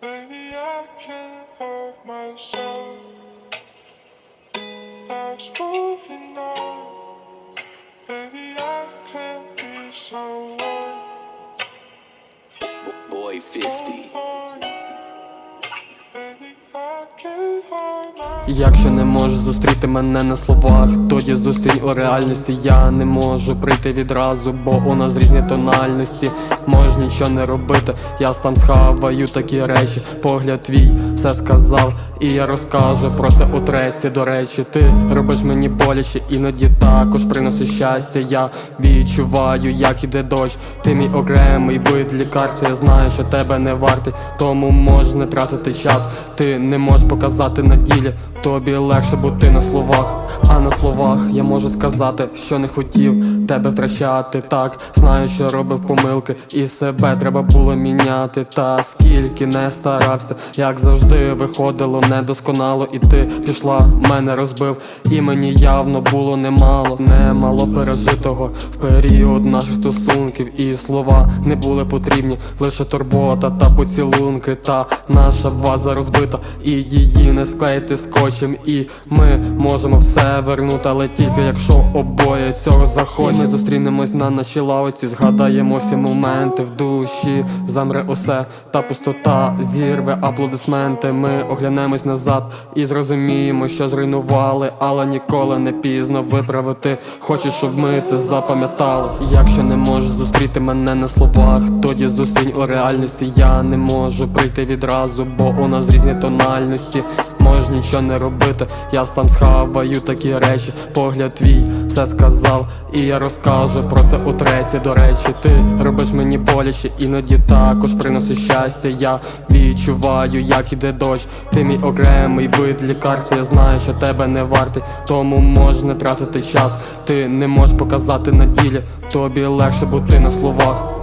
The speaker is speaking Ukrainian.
Baby, I can't help myself. Life's moving on. Baby, I can't be someone Boy 50. for you. Baby, I can't hold my Якщо не можеш зустріти мене на словах, тоді зустрінь у реальності. Я не можу прийти відразу, бо у нас різні тональності. Можеш нічого не робити, я сам схаваю такі речі. Погляд твій все сказав, і я розкажу про це у треці. До речі, ти робиш мені боляче, іноді також приносиш щастя. Я відчуваю, як іде дощ. Ти мій окремий вид лікарства. Я знаю, що тебе не вартий, тому можеш не тратити час. Ти не можеш показати на ділі. Тобі легше бути на словах, а на словах я можу сказати, що не хотів тебе втрачати. Так, знаю, що робив помилки, і себе треба було міняти. Та скільки не старався, як завжди виходило недосконало, і ти пішла, мене розбив, і мені явно було немало, немало пережитого. В період наших стосунків, і слова не були потрібні, лише турбота та поцілунки. Та наша ваза розбита, і її не склеїти скотчем І ми можемо все вернути, але тільки якщо обоє цього захочемо Ми зустрінемось на нашій лавиці, згадаємо всі моменти в душі, замре усе, та пустота зірве аплодисменти. Ми оглянемось назад і зрозуміємо, що зруйнували, але ніколи не пізно виправити. Хочу, щоб ми це запам'ятали. Якщо не можеш зустріти мене на словах, тоді зустрінь у реальності. Я не можу прийти відразу, бо у нас різні тональності. Можеш нічого не робити, я сам схаваю такі речі. Погляд твій все сказав, і я розкажу про це у треці. До речі, ти робиш мені боляче, іноді також приносиш щастя. Я відчуваю, як іде дощ. Ти мій окремий вид лікарства. Я знаю, що тебе не вартий, тому можеш не тратити час. Ти не можеш показати на ділі, тобі легше бути на словах.